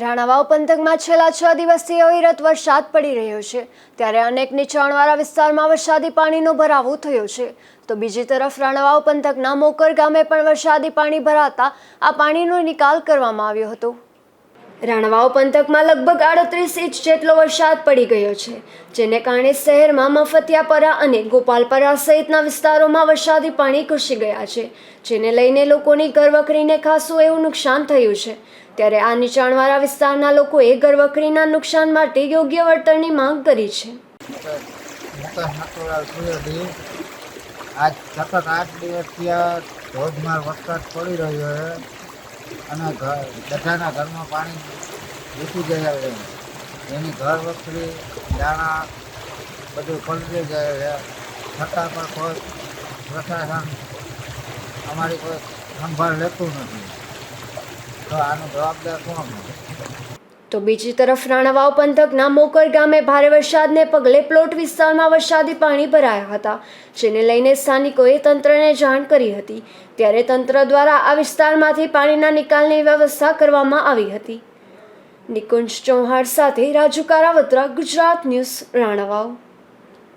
રાણાવાવ પંથકમાં છેલ્લા છ દિવસથી અવિરત વરસાદ પડી રહ્યો છે. ત્યારે અનેક નીચાણવાળા વિસ્તારમાં વરસાદી પાણીનો ભરાવો થયો છે. તો બીજી તરફ રાણાવાવ પંથકના મોકર ગામે પણ વરસાદી પાણી ભરાતા આ પાણીનો નિકાલ કરવામાં આવ્યો હતો. રાણાવાવ પંથકમાં લગભગ આડત્રીસ ઇંચ જેટલો વરસાદ પડી ગયો છે, જેને કારણે શહેરમાં મફતિયાપરા અને ગોપાલપરા સહિતના વિસ્તારોમાં વરસાદી પાણી ઘૂસી ગયા છે, જેને લઈને લોકોની ઘરવખરીને ખાસું એવું નુકસાન થયું છે. ત્યારે આ નીચાણવાળા વિસ્તારના લોકોએ ઘરવખરીના નુકસાન માટે યોગ્ય વળતરની માંગ કરી છે. આજ સતત આઠ દિવસથી ધોધમાર વરસાદ પડી રહ્યો છે. અને ઘર બધાના ઘરમાં પાણી ઘૂસી ગયા આવે એની ઘર વખરી, દાણા, બધું પલટી જાય છે. છતાં પણ કોઈ પ્રશાસન અમારી કોઈ સંભાળ લેતું નથી. તો આનો જવાબદાર કોણ તો બીજી તરફ રાણાવાવ પંથકના મોકર ગામે ભારે વરસાદને પગલે પ્લોટ વિસ્તારમાં વરસાદી પાણી ભરાયા હતા, જેને લઈને સ્થાનિકોએ તંત્રને જાણ કરી હતી. ત્યારે તંત્ર દ્વારા આ વિસ્તારમાંથી પાણીના નિકાલની વ્યવસ્થા કરવામાં આવી હતી. નિકુંજ ચૌહાણ સાથે રાજુ કારાવત્રા, ગુજરાત ન્યૂઝ, રાણાવાવ.